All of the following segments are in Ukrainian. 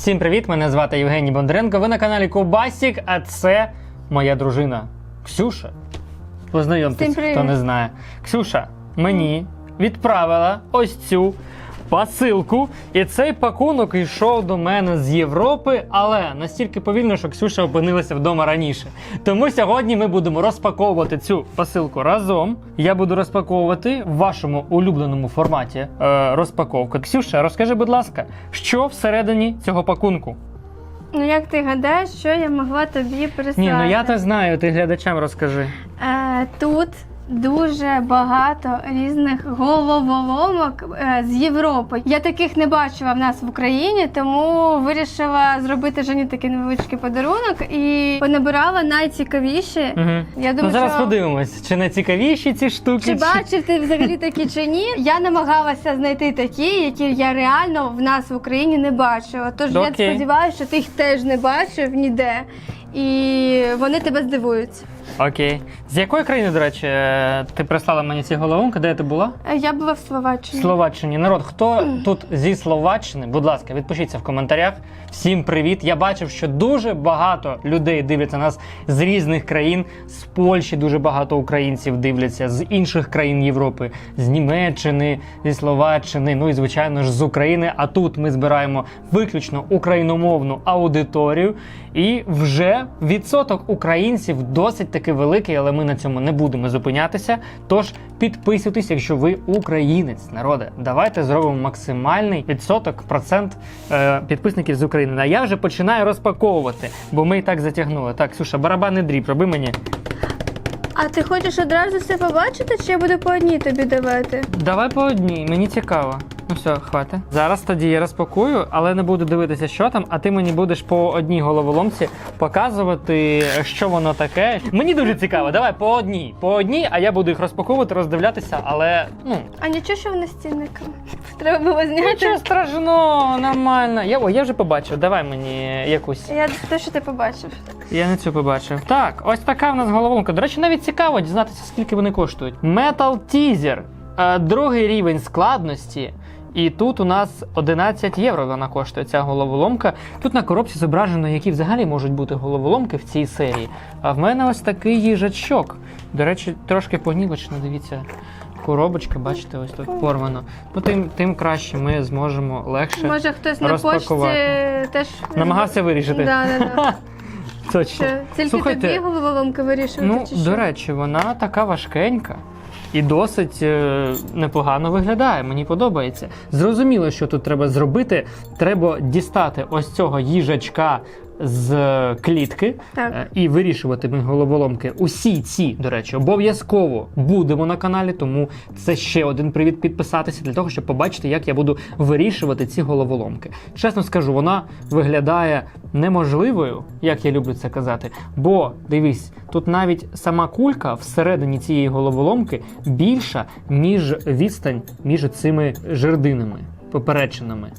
Всім привіт! Мене звати Євгеній Бондаренко. Ви на каналі Кубасік, а це моя дружина Ксюша. Познайомтесь, хто не знає. Ксюша мені відправила ось цю посилку, і цей пакунок йшов до мене з Європи, але настільки повільно, що Ксюша опинилася вдома раніше. Тому сьогодні ми будемо розпаковувати цю посилку разом. Я буду розпаковувати в вашому улюбленому форматі е, розпаковку. Ксюша, розкажи, будь ласка, що всередині цього пакунку? Ну як ти гадаєш, що я могла тобі прислати? Ні, ну я то знаю, ти глядачам розкажи. Е, тут дуже багато різних головоломок е, з Європи. Я таких не бачила в нас в Україні, тому вирішила зробити Жені такий невеличкий подарунок і понабирала найцікавіші. Угу. Я думаю, ну зараз що... подивимось, чи найцікавіші ці штуки. Чи бачив ти взагалі такі чи ні? Я намагалася знайти такі, які я реально в нас в Україні не бачила. Тож я сподіваюся, що ти їх теж не бачив ніде, і вони тебе здивують. Окей. З якої країни, до речі, ти прислала мені ці головоломки? Де ти була? Е, Я була в В Словаччині. Словаччині. Народ, хто тут зі Словаччини? Будь ласка, відпишіться в коментарях. Всім привіт. Я бачив, що дуже багато людей дивляться нас з різних країн. З Польщі дуже багато українців дивляться, з інших країн Європи, з Німеччини, зі Словаччини, ну і звичайно ж з України. А тут ми збираємо виключно україномовну аудиторію. І вже відсоток українців досить таки великий, але ми на цьому не будемо зупинятися. Тож підписуйтесь, якщо ви українець, народе. Давайте зробимо максимальний відсоток процент е, підписників з України. А я вже починаю розпаковувати, бо ми і так затягнули. Так, Ксюша, барабанний дріб, роби мені. А ти хочеш одразу все побачити, чи я буду по одній тобі давати? Давай по одній, мені цікаво. Ну все, хватить. Зараз тоді я розпакую, але не буду дивитися, що там, а ти мені будеш по одній головоломці показувати, що воно таке. Мені дуже цікаво. Давай по одній. По одній, а я буду їх розпаковувати, роздивлятися, але ну. А нічого, що вони з цінниками. Треба було зняти. Нічого страшного, нормально. Я, о, я вже побачив. Давай мені якусь. Я те, що ти побачив. Я не цю побачив. Так, ось така в нас головоломка. До речі, навіть цікаво дізнатися, скільки вони коштують. Metal Teaser. Е, Другий рівень складності. І тут у нас 11 євро вона коштує ця головоломка. Тут на коробці зображено, які взагалі можуть бути головоломки в цій серії. А в мене ось такий їжачок. До речі, трошки понівечено, дивіться. Коробочка, бачите, ось тут порвано. Ну, тим, тим краще ми зможемо легше. Може хтось на розпакувати. теж Намагався вирішити. Да, да, да. Точно. Тільки Слухайте, тобі головоломки вирішувати, Ну, чи що? до речі, вона така важкенька і досить е, непогано виглядає. Мені подобається. Зрозуміло, що тут треба зробити. Треба дістати ось цього їжачка з клітки Так. е, і вирішувати ми головоломки. Усі ці, до речі, обов'язково будемо на каналі, тому це ще один привід підписатися для того, щоб побачити, як я буду вирішувати ці головоломки. Чесно скажу, вона виглядає неможливою, як я люблю це казати. Бо дивись, тут навіть сама кулька всередині цієї головоломки більша, ніж відстань між цими жердинами, поперечинами.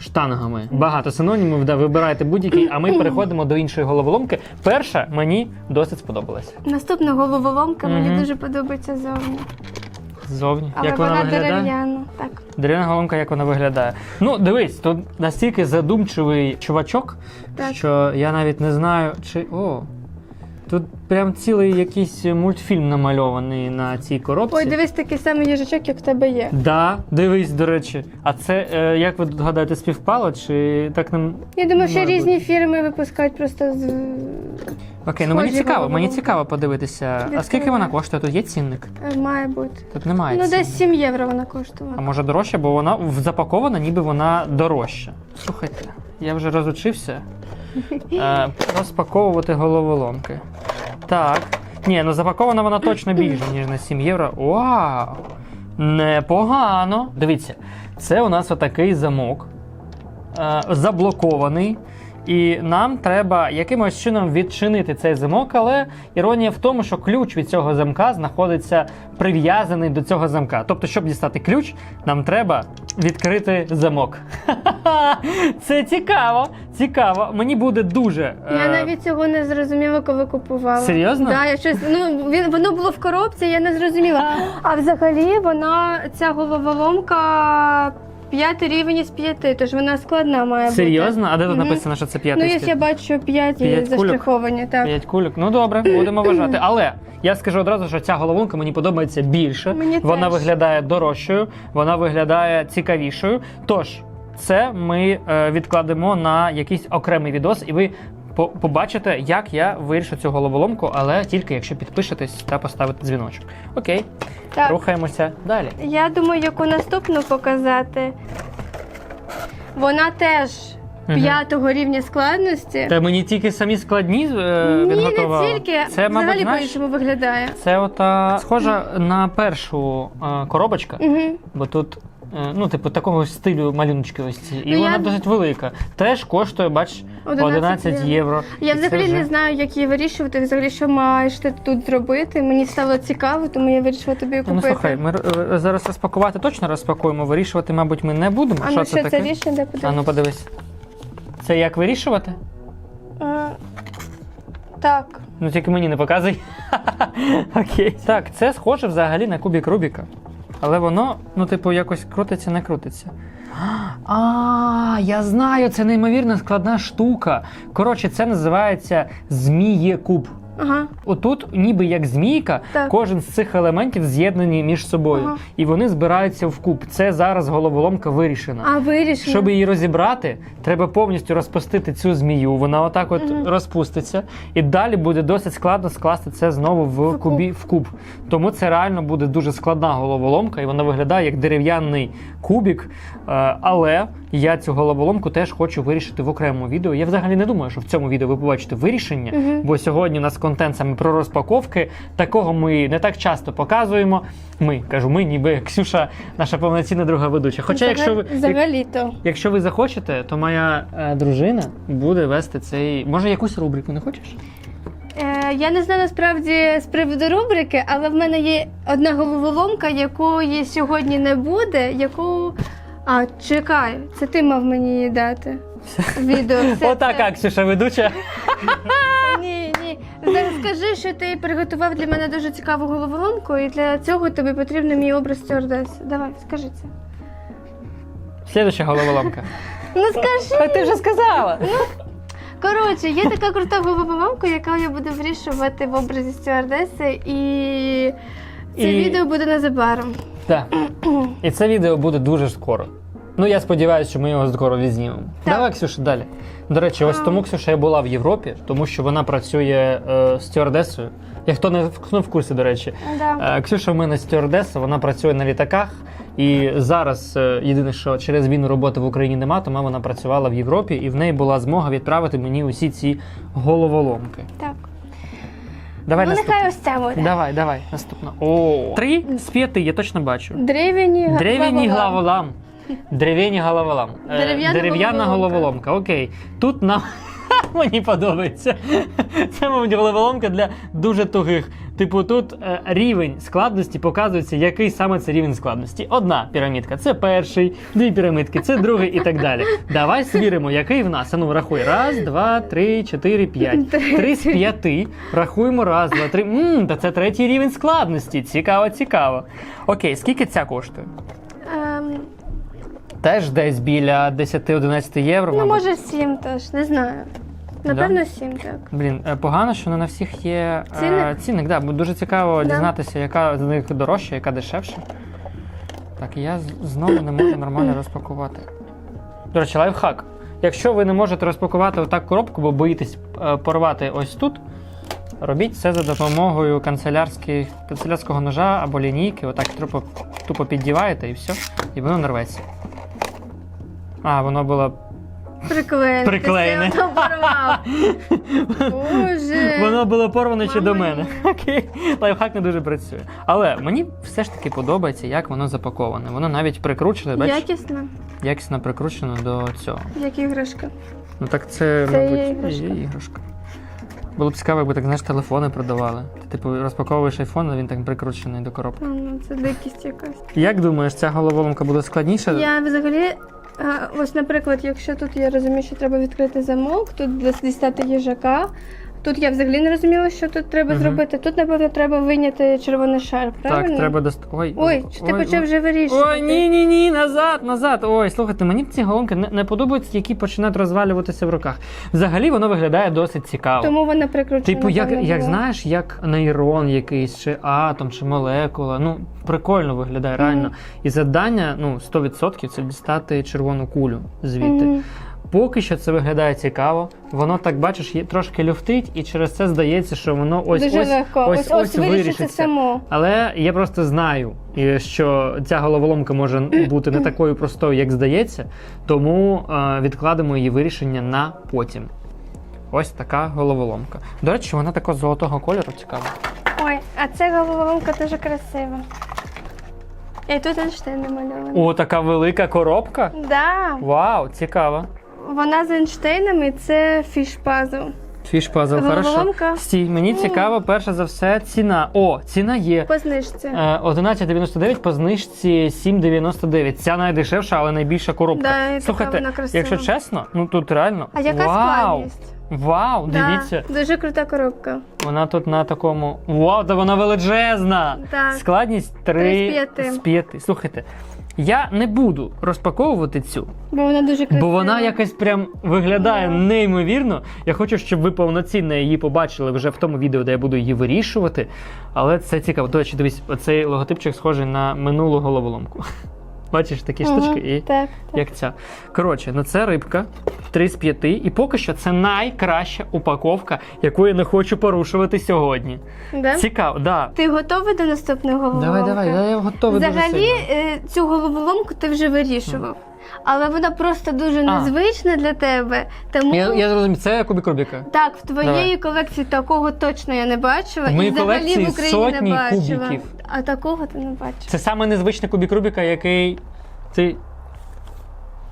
Штангами. Багато синонімів, да, вибирайте будь-який, а ми переходимо до іншої головоломки. Перша мені досить сподобалася. Наступна головоломка мені Мгм. дуже подобається зовні. Ззовні. Але як вона, вона виглядає? дерев'яна. Так. Дерев'яна головоломка, як вона виглядає. Ну, дивись, тут настільки задумчивий чувачок, Так. що я навіть не знаю, чи. О! Тут прям цілий якийсь мультфільм намальований на цій коробці. Ой, дивись такий самий їжачок, як в тебе є. Да, дивись, до речі. А це, е, як ви тут гадаєте, співпало, чи так не. Я думаю, що різні фірми випускають просто з Окей, ну мені Схожі цікаво, мені цікаво подивитися. А скільки вона коштує? Тут є цінник? Е, має бути. Тут немає. Ну, цінника. десь 7 євро вона А коштувала. може дорожче, бо вона в- запакована, ніби вона дорожча. Слухайте, я вже розучився е, розпаковувати головоломки. Так. Ні, ну запакована вона точно більше, ніж на 7 євро. Вау! Непогано. Дивіться, це у нас отакий замок. Е, заблокований. І нам треба якимось чином відчинити цей замок, але іронія в тому, що ключ від цього замка знаходиться прив'язаний до цього замка. Тобто, щоб дістати ключ, нам треба відкрити замок. Це цікаво, цікаво. Мені буде дуже. Я е, навіть цього не зрозуміла, коли купувала. Серйозно? Да, я щось, ну, він, воно було в коробці, я не зрозуміла. А взагалі вона, ця головоломка п'ятий рівень із п'яти, тож вона складна має бути. Серйозно? А де тут Мгм. написано, що це Ну, п'ятий я бачу п'ять і П'ять кульок? заштриховані, так. П'ять кульок. Ну добре, будемо вважати. Але я скажу одразу, що ця головоломка мені подобається більше. Мені вона теж. виглядає дорожчою, вона виглядає цікавішою. Тож, це ми е, відкладемо на якийсь окремий відос, і ви побачите, як я вирішу цю головоломку, але тільки якщо підпишетесь та поставите дзвіночок. Окей, Так. рухаємося далі. Я думаю, яку наступну показати. Вона теж п'ятого рівня складності. Та мені тільки самі складні е, Ні, не тільки. Це, мабуть, Взагалі знаєш, по-іншому виглядає. це ота схожа на першу е, коробочка. Угу. Бо тут, ну, типу, такого стилю малюночки ось ці. І Ну, вона я- досить велика. Теж коштує, бач, 11, 11 євро. євро. Я І це взагалі вже- не знаю, як її вирішувати, взагалі, що маєш ти тут зробити. Мені стало цікаво, тому я вирішила тобі Ну, купити. слухай, ми е, зараз розпакувати точно розпакуємо, вирішувати, мабуть, ми не будемо. а що ну це що це таке? рішення, де А ну подивись. Це як вирішувати? А, Так. Ну тільки мені не показуй. Окей. Так, це схоже взагалі на кубік Рубіка. Але воно, ну, типу, якось крутиться, не крутиться. А, я знаю, це неймовірно складна штука. Коротше, це називається змієкуб. Ага. Отут, ніби як змійка, Так. кожен з цих елементів з'єднані між собою. Ага. І вони збираються в куб. Це зараз головоломка вирішена. А вирішила. Щоб її розібрати, треба повністю розпустити цю змію. Вона отак от Мгм. розпуститься, і далі буде досить складно скласти це знову в В кубі в куб. Тому це реально буде дуже складна головоломка, і вона виглядає як дерев'яний кубік. Е, Але я цю головоломку теж хочу вирішити в окремому відео. Я взагалі не думаю, що в цьому відео ви побачите вирішення, Мгм. бо сьогодні у нас контент саме про розпаковки. Такого ми не так часто показуємо. Ми кажу, ми, ніби Ксюша, наша повноцінна друга ведуча. Хоча, якщо ви Взагалі-то. Якщо ви захочете, то моя е, дружина буде вести цей. Може, якусь рубрику не хочеш? Е, я не знаю насправді з приводу рубрики, але в мене є одна головоломка, якої сьогодні не буде, яку. А, чекай, це ти мав мені її дати. Відео. Все Отака це- ведуча. Ні, ні. Зараз скажи, що ти приготував для мене дуже цікаву головоломку, і для цього тобі потрібен мій образ стюардеси. Давай, скажи це. Слідуща головоломка. Ну скажи. А ти вже сказала. Коротше, є така крута головоломка, яка я буду вирішувати в образі стюардеси, і це І- відео буде незабаром. Так. І це відео буде дуже скоро. Ну, я сподіваюся, що ми його скоро відзнімемо. Давай, Ксюша, далі. До речі, ось тому Ксюша я була в Європі, тому що вона працює е, стюардесою. Я хто не в- не в курсі, до речі. Да. Е, Ксюша в мене стюардеса, вона працює на літаках. І зараз е, єдине, що через війну роботи в Україні нема, тому вона працювала в Європі, і в неї була змога відправити мені усі ці головоломки. Так. Давай ну, наступну. нехай ось це буде. Давай, давай, наступно. О, три з п'яти, я точно бачу. Древені га- Древ'яні главолам. Древ'яні головолам. Е, Дерев'яна Дерев'яна головоломка. головоломка. Окей. Тут нам мені подобається. Це, мабуть, головоломка для дуже тугих. Типу, тут е, рівень складності показується, який саме це рівень складності. Одна пірамідка це перший, дві пірамідки це другий і так далі. Давай звіримо, який в нас. А ну рахуй. Раз, два, три, чотири, п'ять. Три з п'яти. Рахуємо раз, два, три. Мм, та це третій рівень складності. Цікаво, цікаво. Окей, скільки ця коштує? Ем, Теж десь біля 10-11 євро. ну, мабуть. може, сім теж, не знаю. Напевно, сім, так. Блін, е, погано, що не на всіх є е, Цінник? цінник. Да, бо дуже цікаво Да. дізнатися, яка з них дорожча, яка дешевша. Так, я з- знову не можу нормально розпакувати. До речі, лайфхак. Якщо ви не можете розпакувати отак коробку, бо боїтесь е, порвати ось тут, робіть це за допомогою канцелярських- канцелярського ножа або лінійки. Отак тупо, тупо піддіваєте і все, і воно не рветься. А, воно було Приклеєне. Приклеєне. Ти все одно порвав. Боже. Воно було порвано ще до мене. Окей, лайфхак не дуже працює. Але мені все ж таки подобається, як воно запаковане. Воно навіть прикручене, бачиш, Якісно, якісно прикручено до цього. як іграшка. Ну так це, Це мабуть, є і іграшка. є іграшка. Було б цікаво, якби так, знаєш, телефони продавали. Ти типу розпаковуєш айфон, а він так прикручений до коробки. Ну, це дикість якась. Як думаєш, ця головоломка буде складніша? Я взагалі, а, ось, наприклад, якщо тут я розумію, що треба відкрити замок, тут дістати їжака, Тут я взагалі не розуміла, що тут треба Мгм. зробити. Тут, напевно, треба виняти червоний шар, правильно? Так, треба дост... Ой, Ой, чи ти почав вже вирішувати? Ой, ні, ні, ні, назад, назад. Ой, слухайте, мені ці головки не, не подобаються, які починають розвалюватися в руках. Взагалі воно виглядає досить цікаво. Тому вона прикручена. Типу, як, напевно, як була. знаєш, як нейрон якийсь, чи атом, чи молекула. Ну, прикольно виглядає, реально. Мгм. І завдання, ну, 100% це дістати червону кулю звідти. Мгм. Поки що це виглядає цікаво. Воно так бачиш, є- трошки люфтить, і через це здається, що воно ось Дуже ось, легко. ось, Ось, ось, вирішиться само. Але я просто знаю, що ця головоломка може бути не такою простою, як здається, тому е, відкладемо її вирішення на потім. Ось така головоломка. До речі, вона такого золотого кольору цікава. Ой, а ця головоломка дуже красива. І тут Ейнштейн намальований. О, така велика коробка. Да, Вау, цікаво. Вона з Ейнштейном і це фіш пазл. Фіш пазл, хорошо. Головоломка. Стій, мені цікаво, перше за все, ціна. О, ціна є. По знижці. Е, 11,99 по знижці 7,99. Ця найдешевша, але найбільша коробка. Да, і така Слухайте, вона красива. якщо чесно, ну тут реально. А яка вау, складність? Вау, Да, дивіться. Дуже крута коробка. Вона тут на такому. Вау, та вона величезна! Так. Складність 3 Три з п'яти. з 5. Слухайте, я не буду розпаковувати цю, Бо вона дуже красива. бо вона якось прям виглядає yeah. неймовірно. Я хочу, щоб ви повноцінно її побачили вже в тому відео, де я буду її вирішувати. Але це цікаво. До речі, дивись, оцей логотипчик схожий на минулу головоломку. Бачиш такі Мгм, штучки і. Так, так. Як ця. Коротше, ну це рибка 3 з 5, і поки що це найкраща упаковка, яку я не хочу порушувати сьогодні. Да? Цікаво, да. Ти готовий до наступної головоломки? Давай, давай, я готовий дуже Взагалі, сильно. е, цю головоломку ти вже вирішував. Але вона просто дуже А. незвична для тебе. Тому Я, я зрозумів, це кубик Рубіка. так, в твоєї Давай. колекції такого точно я не бачила. В і взагалі колекції в Україні сотні не бачила. кубиків. А такого ти не бачив. Це саме незвичний кубик Рубіка, який. Ти.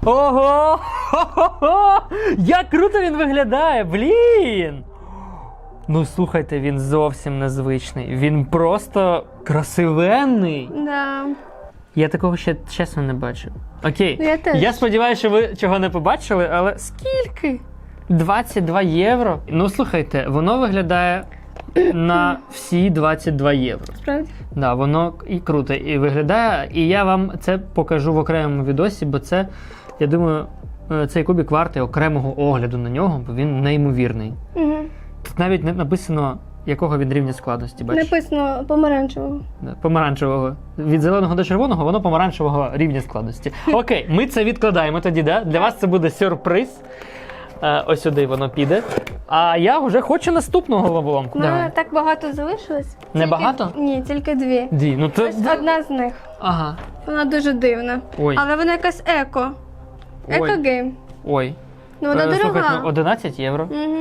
Ого! Хо-хо-хо! Як круто він виглядає! Блін! Ну слухайте, він зовсім незвичний. Він просто красивенний. Да. Я такого ще чесно не бачив. Окей. Ну, я теж. Я сподіваюся, що ви чого не побачили, але скільки? 22 євро. Ну слухайте, воно виглядає на всі 22 євро. Справді? Да, воно і круто, і виглядає. І я вам це покажу в окремому відосі, бо це, я думаю, е, цей кубик вартий окремого огляду на нього, бо він неймовірний. Угу. Тут навіть не написано, якого він рівня складності. Бачиш? Написано помаранчевого. Помаранчевого. Від зеленого до червоного, воно помаранчевого рівня складності. Окей, ми це відкладаємо тоді, да? Для вас це буде сюрприз. Е, ось сюди воно піде. А я вже хочу наступну головоломку. У мене Давай. так багато залишилось. Не Тільки- багато? Ні, тільки дві. Ді, ну то... Ось одна з них. Ага. Вона дуже дивна. Ой. Але вона якась еко. Ой. Еко-гейм. Ой. Ну вона Е, Слухайте, дорога. ну, 11 євро. Угу.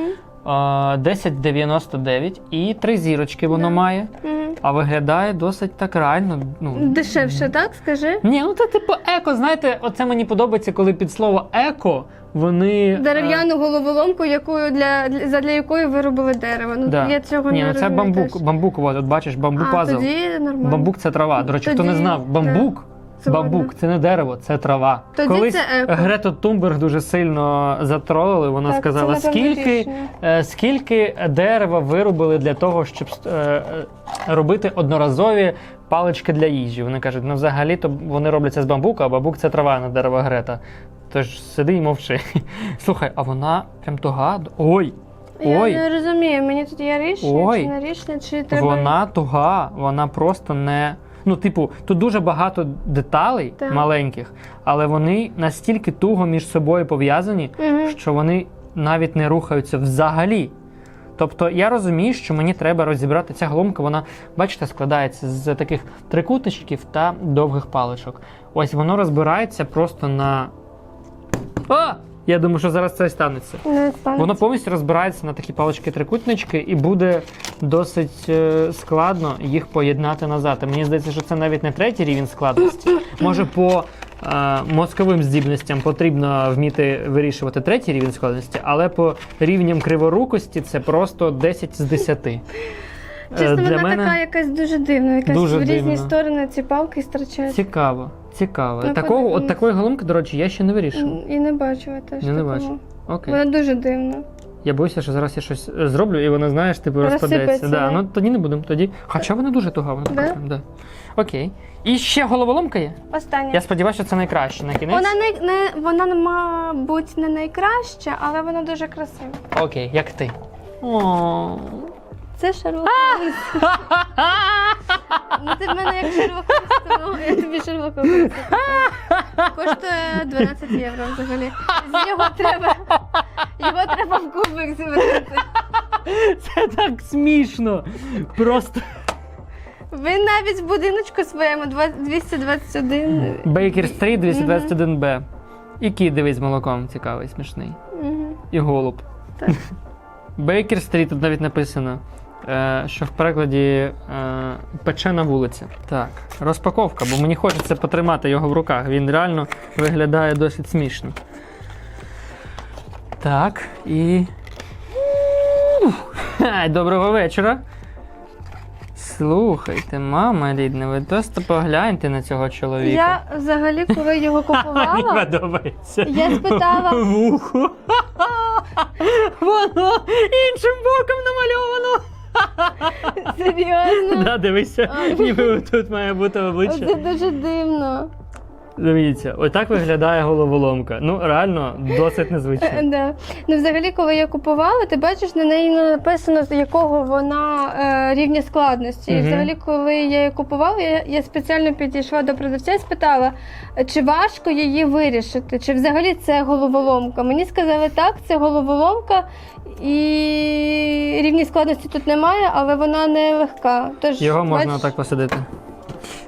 Е, 10,99 і три зірочки воно має. Угу. А виглядає досить так реально. Ну, Дешевше, так? Скажи? Ні, ну це типу еко. Знаєте, оце мені подобається, коли під слово еко вони. е, Дерев'яну головоломку, якою для, для задля якої виробили дерево. Ну Да. я цього Ні, не ну це розумію бамбук. теж. Бамбук, от, от бачиш, бамбук А, пазл. тоді нормально. Бамбук це трава. До речі, хто не Тоді, знав, бамбук. Згодна. Бамбук це не дерево, це трава. Тоді Колись це еко. Грету Тумберг дуже сильно затролили. Вона Так, сказала, це, скільки, е, скільки дерева вирубили для того, щоб е, е, робити одноразові палички для їжі. Вони кажуть, ну взагалі то вони робляться з бамбука, а бамбук це трава, а не дерево Грета. Тож сиди і мовчи. Слухай, а вона прям туга. Ой, Я ой. не розумію, мені тут є рішення, Ой. чи не рішення, чи треба. Вона туга, вона просто не. Ну, типу, тут дуже багато деталей Так. маленьких, але вони настільки туго між собою пов'язані, Мгм. що вони навіть не рухаються взагалі. Тобто я розумію, що мені треба розібрати ця головка, вона, бачите, складається з таких трикутничків та довгих паличок. Ось воно розбирається просто на. А! Я думаю, що зараз це і станеться. Не станеться. Воно повністю розбирається на такі палички-трикутнички, і буде досить е, складно їх поєднати назад. І мені здається, що це навіть не третій рівень складності. Може, по е, мозковим здібностям потрібно вміти вирішувати третій рівень складності, але по рівням криворукості це просто 10 з 10. Е, Чесно, Для вона мене така якась дуже дивна, якась дуже в різні дивна. сторони ці палки стирчать. цікаво. Цікаво. Ну, Такого, подивимось. от такої головки, до речі, я ще не вирішив. І не бачила теж. Я не такого. бачу. Окей. Вона дуже дивна. Я боюся, що зараз я щось е, зроблю, і вона, знаєш, типу Розсипеться, розпадеться. Да, да? ну тоді не будемо. Тоді. Хоча вона дуже туга, вона Да? да. Окей. І ще головоломка є. Остання. Я сподіваюся, що це найкраще на кінець. Вона не, не вона, мабуть, не найкраща, але вона дуже красива. Окей, як ти. О. Це Шерлок Холмс. Ну ти в мене як Шерлок Холмс, я тобі Шерлок Холмс. Коштує 12 євро взагалі. З його треба, його треба в кубик зібрати. Це так смішно. Просто. Він навіть в будиночку своєму 20 221. Бейкер Стріт 221Б. І кіт дивись з молоком цікавий, смішний. Мгм. І голуб. Так. Бейкер Стріт тут навіть написано, що в перекладі е, печена вулиця. Так, розпаковка, бо мені хочеться потримати його в руках. Він реально виглядає досить смішно. Так, і. Доброго вечора. Слухайте, мама рідна, ви просто погляньте на цього чоловіка. Я взагалі, коли його Мені купувала, подобається. я спитала, Вухо. Воно іншим боком намальовано. Серйозно. Да, дивися, ніби тут має бути обличчя. обличчя. дуже дивно. Дивіться, отак виглядає головоломка. Ну, реально, досить незвично. Да. Ну, взагалі, коли я купувала, ти бачиш, на неї написано, з якого вона е, рівня складності. І Мгм. взагалі, коли я її купувала, я, я спеціально підійшла до продавця і спитала, чи важко її вирішити, чи взагалі це головоломка. Мені сказали, так, це головоломка, і рівні складності тут немає, але вона не легка. Тож, Його можна бачиш, так посадити.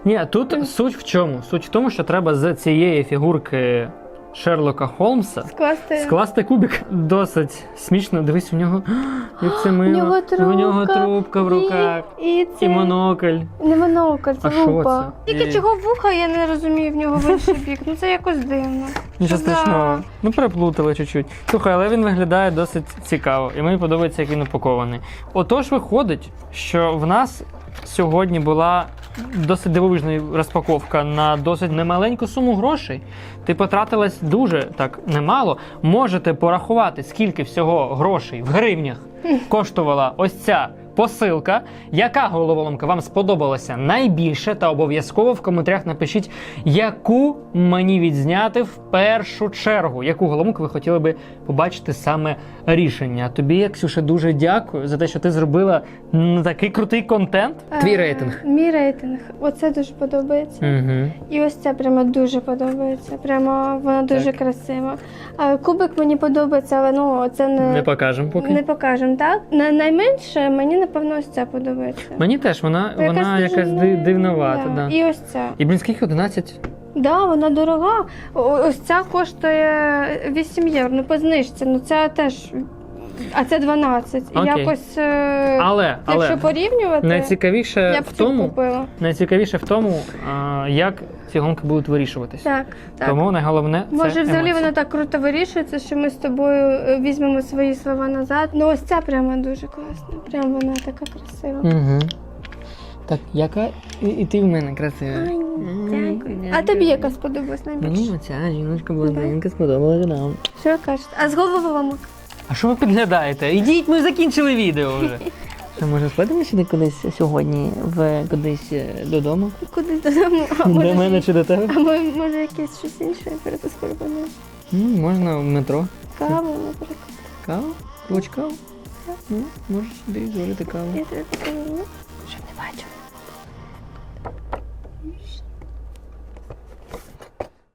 Ні, тут суть в чому? Суть в тому, що треба з цієї фігурки Шерлока Холмса скласти. Скласти кубик досить смішно. Дивись, у нього як це У нього трубка, У нього трубка в руках. І, і, це... І монокль. Не монокль, це лупа. це? Тільки чого вуха, я не розумію в нього в інший бік. Ну це якось дивно. Нічого страшного. Ну переплутали чуть-чуть. Слухай, але він виглядає досить цікаво, і мені подобається, як він упакований. Отож, виходить, що в нас сьогодні була досить дивовижна розпаковка на досить немаленьку суму грошей. Ти потратилась дуже так немало. Можете порахувати, скільки всього грошей в гривнях коштувала ось ця посилка. Яка головоломка вам сподобалася найбільше? Та обов'язково в коментарях напишіть, яку мені відзняти в першу чергу, яку головоломку ви хотіли би побачити саме рішення. Тобі, я, Ксюша, дуже дякую за те, що ти зробила такий крутий контент. Твій Е, рейтинг. Мій рейтинг. Оце дуже подобається. Угу. І ось це прямо дуже подобається. Прямо вона дуже Так. красива. А кубик мені подобається, але ну це не, Не покажемо поки. не покажемо, так? На найменше мені напевно ось це подобається. Мені теж вона, Бо вона дуже якась дивновата. да. Да. І ось ця. І блін, скільки 11? Да, вона дорога. Ось ця коштує 8 євро. Ну, по знижці. Ну це теж. А це 12. Окей. Якось, Але, але якщо порівнювати, найцікавіше я б в тому, купила. найцікавіше в тому, як ці гонки будуть вирішуватись. Так, так. Тому найголовне це Може, взагалі емоції. воно так круто вирішується, що ми з тобою е, візьмемо свої слова назад. Ну, ось ця прямо дуже класна. Прямо вона така красива. Угу. Так, яка і, і ти в мене красива. Ай, дякую. А тобі яка сподобалась найбільше? Мені оця жіночка блондинка сподобалася нам. Що ви кажете? А з головоломок? А що ви підглядаєте? Ідіть, ми закінчили відео вже. Що, може, сходимо сюди кудись сьогодні в кудись е, додому? Кудись додому? А До може, мене чи до тебе? а може, може якесь щось інше перетискорбане. Ну, можна в метро. Каву, наприклад. Каву? Хоч каву? Ну, можеш сюди зварити каву. Я тебе покажу.